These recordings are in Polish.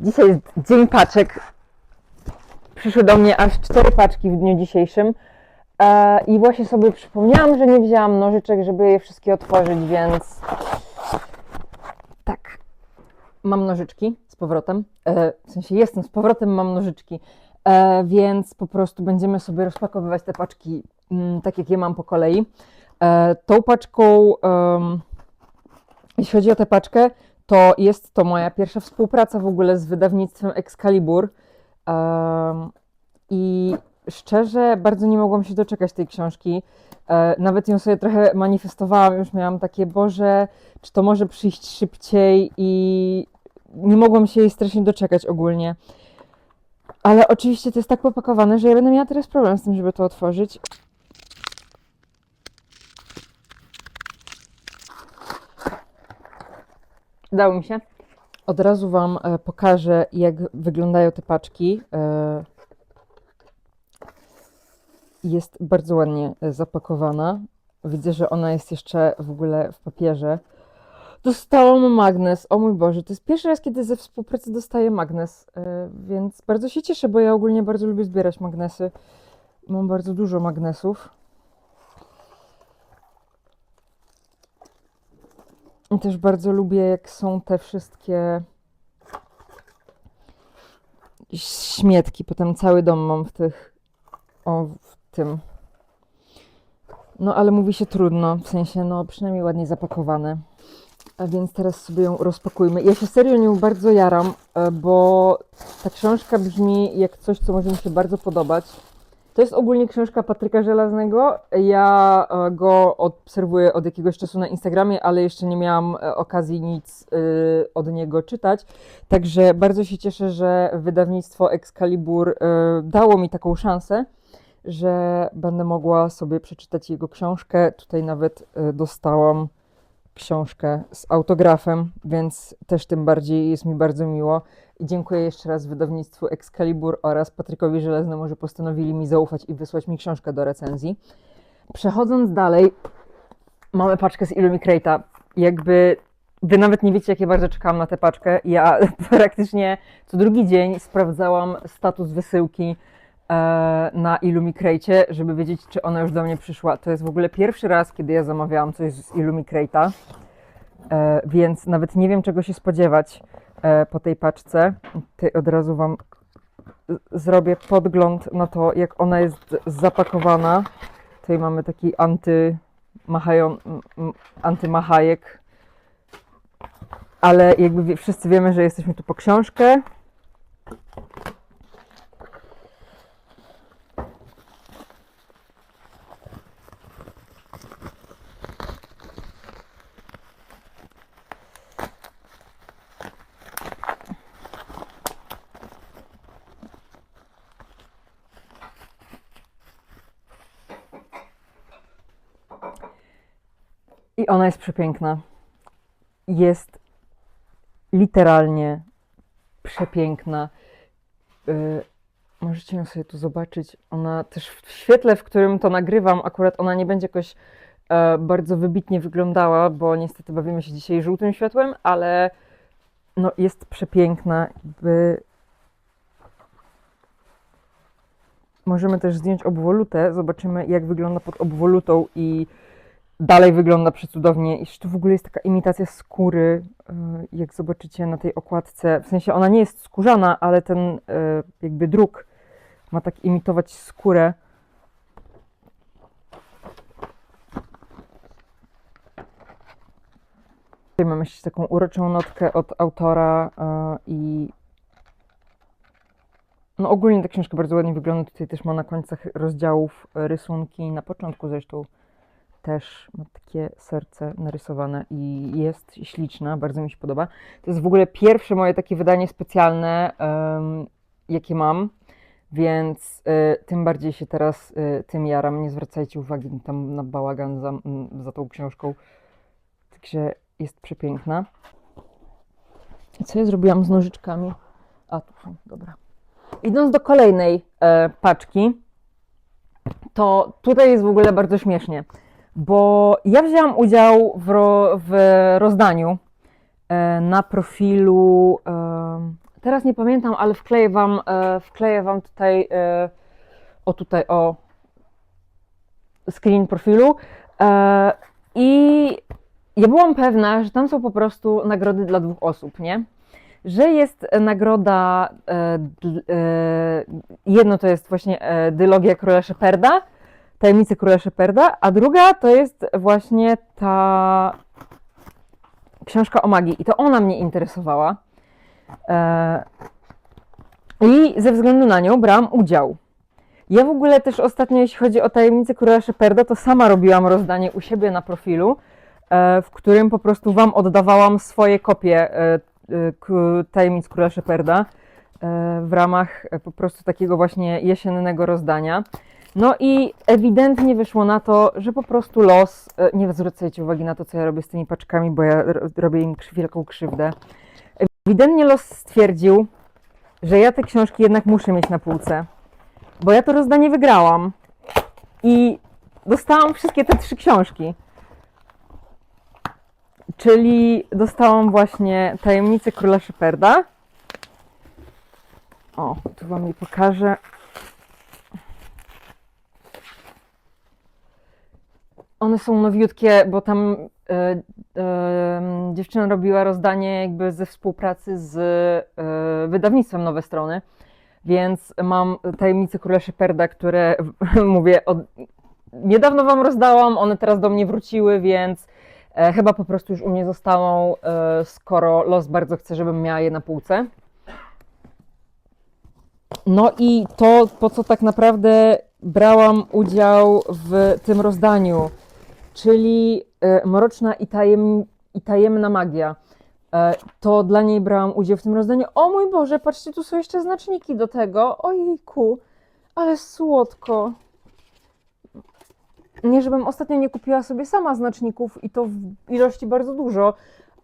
Dzisiaj jest dzień paczek. Przyszły do mnie aż cztery paczki w dniu dzisiejszym. E, I właśnie sobie przypomniałam, że nie wzięłam nożyczek, żeby je wszystkie otworzyć, więc tak. Mam nożyczki z powrotem. E, w sensie jestem z powrotem, mam nożyczki. E, więc po prostu będziemy sobie rozpakowywać te paczki mm, tak, jak je mam po kolei. Tą paczką, jeśli chodzi o tę paczkę, to jest to moja pierwsza współpraca w ogóle z wydawnictwem Excalibur. I szczerze bardzo nie mogłam się doczekać tej książki. E, Nawet ją sobie trochę manifestowałam, już miałam takie, Boże, czy to może przyjść szybciej i nie mogłam się jej strasznie doczekać ogólnie. Ale oczywiście to jest tak popakowane, że ja będę miała teraz problem z tym, żeby to otworzyć. Udało mi się. Od razu Wam e, pokażę, jak wyglądają te paczki. E, Jest bardzo ładnie e, zapakowana. Widzę, że ona jest jeszcze w ogóle w papierze. Dostałam magnes. O mój Boże, to jest pierwszy raz, kiedy ze współpracy dostaję magnes, więc bardzo się cieszę, bo ja ogólnie bardzo lubię zbierać magnesy. Mam bardzo dużo magnesów. Też bardzo lubię, jak są te wszystkie śmietki. Potem cały dom mam w tych. O, w tym. No, ale mówi się trudno, w sensie, no, przynajmniej ładnie zapakowane. A więc teraz sobie ją rozpakujmy. Ja się serio nią bardzo jaram, e, bo ta książka brzmi jak coś, co może mi się bardzo podobać. To jest ogólnie książka Patryka Żelaznego. Ja e, go obserwuję od jakiegoś czasu na Instagramie, ale jeszcze nie miałam e, okazji nic y, od niego czytać. Także bardzo się cieszę, że wydawnictwo Excalibur dało mi taką szansę, że będę mogła sobie przeczytać jego książkę. Tutaj nawet dostałam książkę z autografem, więc też tym bardziej jest mi bardzo miło. I dziękuję jeszcze raz wydawnictwu Excalibur oraz Patrykowi Żeleznemu, że postanowili mi zaufać i wysłać mi książkę do recenzji. Przechodząc dalej, mamy paczkę z Illumicrate'a. Jakby wy nawet nie wiecie, jak ja bardzo czekałam na tę paczkę. Ja praktycznie co drugi dzień sprawdzałam status wysyłki na Illumicrate, żeby wiedzieć, czy ona już do mnie przyszła. To jest w ogóle pierwszy raz, kiedy ja zamawiałam coś z Illumicrate'a, e, więc nawet nie wiem, czego się spodziewać e, po tej paczce. Tutaj od razu Wam zrobię podgląd na to, jak ona jest zapakowana. Tutaj mamy taki anty ale jakby wszyscy wiemy, że jesteśmy tu po książkę. I ona jest przepiękna. Jest literalnie przepiękna. Y, możecie ją sobie tu zobaczyć. Ona też w świetle, w którym to nagrywam, akurat ona nie będzie jakoś e, bardzo wybitnie wyglądała, bo niestety bawimy się dzisiaj żółtym światłem, ale no, jest przepiękna. Jakby Możemy też zdjąć obwolutę, zobaczymy jak wygląda pod obwolutą i dalej wygląda przecudownie. I to w ogóle jest taka imitacja skóry, y, jak zobaczycie na tej okładce. W sensie ona nie jest skórzana, ale ten y, jakby druk ma tak imitować skórę. Tutaj mamy jeszcze taką uroczą notkę od autora y, i no ogólnie ta książka bardzo ładnie wygląda. Tutaj też ma na końcach rozdziałów rysunki, na początku zresztą też ma takie serce narysowane i jest śliczna, bardzo mi się podoba. To jest w ogóle pierwsze moje takie wydanie specjalne, em, jakie mam, więc y, tym bardziej się teraz y, tym jaram. Nie zwracajcie uwagi tam na bałagan za, za tą książką. Także jest przepiękna. Co ja zrobiłam z nożyczkami? A, tu są, dobra. Idąc do kolejnej e, paczki, to tutaj jest w ogóle bardzo śmiesznie bo ja wzięłam udział w, ro, w rozdaniu e, na profilu e, teraz nie pamiętam, ale wkleję wam, e, wkleję wam tutaj, o tutaj, o screen profilu. I ja byłam pewna, że tam są po prostu nagrody dla dwóch osób, nie? Że jest nagroda, jedno to jest właśnie dylogia króla Sheparda, tajemnice króla Sheparda, a druga to jest właśnie ta książka o magii. I to ona mnie interesowała. E, I ze względu na nią brałam udział. Ja w ogóle też ostatnio, jeśli chodzi o tajemnicę króla Sheparda, to sama robiłam rozdanie u siebie na profilu, e, w którym po prostu Wam oddawałam swoje kopie e, tajemnic króla Sheparda w ramach po prostu takiego właśnie jesiennego rozdania. No i ewidentnie wyszło na to, że po prostu los, e, nie zwracajcie uwagi na to, co ja robię z tymi paczkami, bo ja ro- robię im wielką krzywdę. Ewidentnie los stwierdził, że ja te książki jednak muszę mieć na półce, bo ja to rozdanie wygrałam i dostałam wszystkie te trzy książki. Czyli dostałam właśnie Tajemnicę Króla Sheparda. O, tu Wam je pokażę. One są nowiutkie, bo tam e, e, dziewczyna robiła rozdanie jakby ze współpracy z e, wydawnictwem Nowe Strony, więc mam tajemnice Króla Sheparda, które mówię, od, niedawno Wam rozdałam, one teraz do mnie wróciły, więc e, chyba po prostu już u mnie zostaną, e, skoro los bardzo chce, żebym miała je na półce. No i to, po co tak naprawdę brałam udział w tym rozdaniu, czyli e, Mroczna i, tajem, i Tajemna Magia. E, To dla niej brałam udział w tym rozdaniu. O mój Boże, patrzcie, tu są jeszcze znaczniki do tego. Ojejku, ale słodko. Nie, żebym ostatnio nie kupiła sobie sama znaczników i to w ilości bardzo dużo,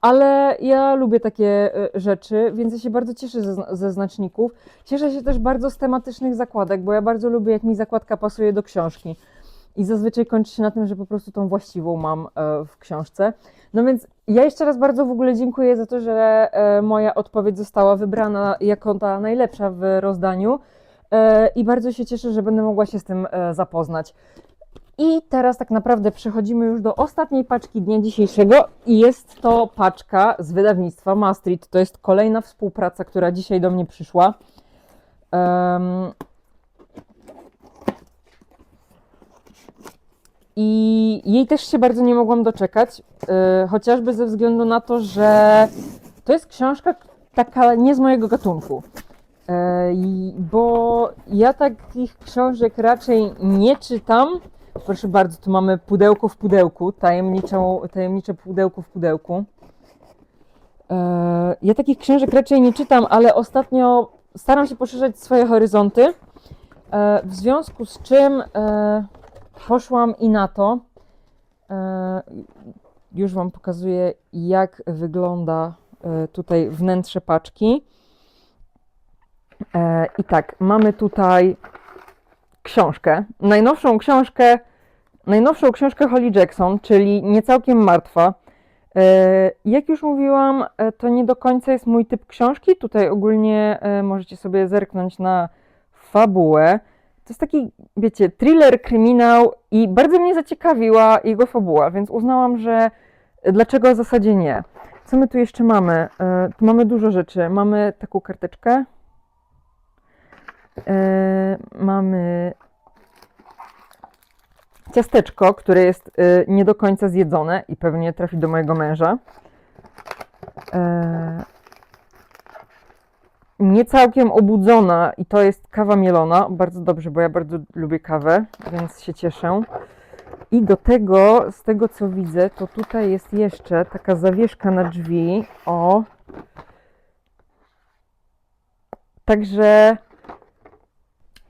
ale ja lubię takie e, rzeczy, więc ja się bardzo cieszę ze, ze znaczników. Cieszę się też bardzo z tematycznych zakładek, bo ja bardzo lubię, jak mi zakładka pasuje do książki. I zazwyczaj kończy się na tym, że po prostu tą właściwą mam e, w książce. No więc ja jeszcze raz bardzo w ogóle dziękuję za to, że e, moja odpowiedź została wybrana jako ta najlepsza w rozdaniu. E, I bardzo się cieszę, że będę mogła się z tym zapoznać. I teraz tak naprawdę przechodzimy już do ostatniej paczki dnia dzisiejszego i jest to paczka z wydawnictwa Maastricht. To jest kolejna współpraca, która dzisiaj do mnie przyszła. I jej też się bardzo nie mogłam doczekać, y, chociażby ze względu na to, że to jest książka taka nie z mojego gatunku. Y, i- bo ja takich książek raczej nie czytam. Proszę bardzo, tu mamy pudełko w pudełku, tajemniczą, tajemnicze pudełko w pudełku. E, Ja takich książek raczej nie czytam, ale ostatnio staram się poszerzać swoje horyzonty. E, W związku z czym e, poszłam i na to. E, Już Wam pokazuję, jak wygląda e, tutaj wnętrze paczki. E, I tak, mamy tutaj książkę. Najnowszą książkę, najnowszą książkę Holly Jackson, czyli Nie całkiem martwa. Jak już mówiłam, to nie do końca jest mój typ książki. Tutaj ogólnie możecie sobie zerknąć na fabułę. To jest taki, wiecie, thriller, kryminał i bardzo mnie zaciekawiła jego fabuła, więc uznałam, że dlaczego w zasadzie nie. Co my tu jeszcze mamy? E, Tu mamy dużo rzeczy. Mamy taką karteczkę. E, Mamy ciasteczko, które jest e, nie do końca zjedzone i pewnie trafi do mojego męża. Nie całkiem obudzona i to jest kawa mielona. Bardzo dobrze, bo ja bardzo lubię kawę, więc się cieszę. I do tego, z tego co widzę, to tutaj jest jeszcze taka zawieszka na drzwi. O. Także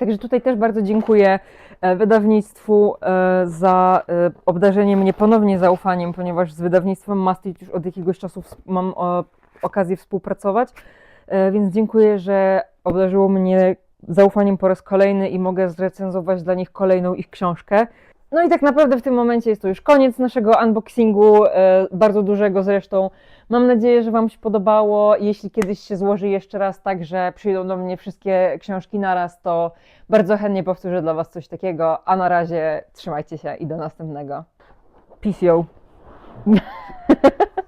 Także tutaj też bardzo dziękuję e, wydawnictwu e, za e, obdarzenie mnie ponownie zaufaniem, ponieważ z wydawnictwem Mastit już od jakiegoś czasu mam okazję współpracować, więc dziękuję, że obdarzyło mnie zaufaniem po raz kolejny i mogę zrecenzować dla nich kolejną ich książkę. No i tak naprawdę w tym momencie jest to już koniec naszego unboxingu, e, bardzo dużego zresztą. Mam nadzieję, że Wam się podobało. Jeśli kiedyś się złoży jeszcze raz tak, że przyjdą do mnie wszystkie książki naraz, to bardzo chętnie powtórzę dla Was coś takiego. A na razie trzymajcie się i do następnego. Peace yo.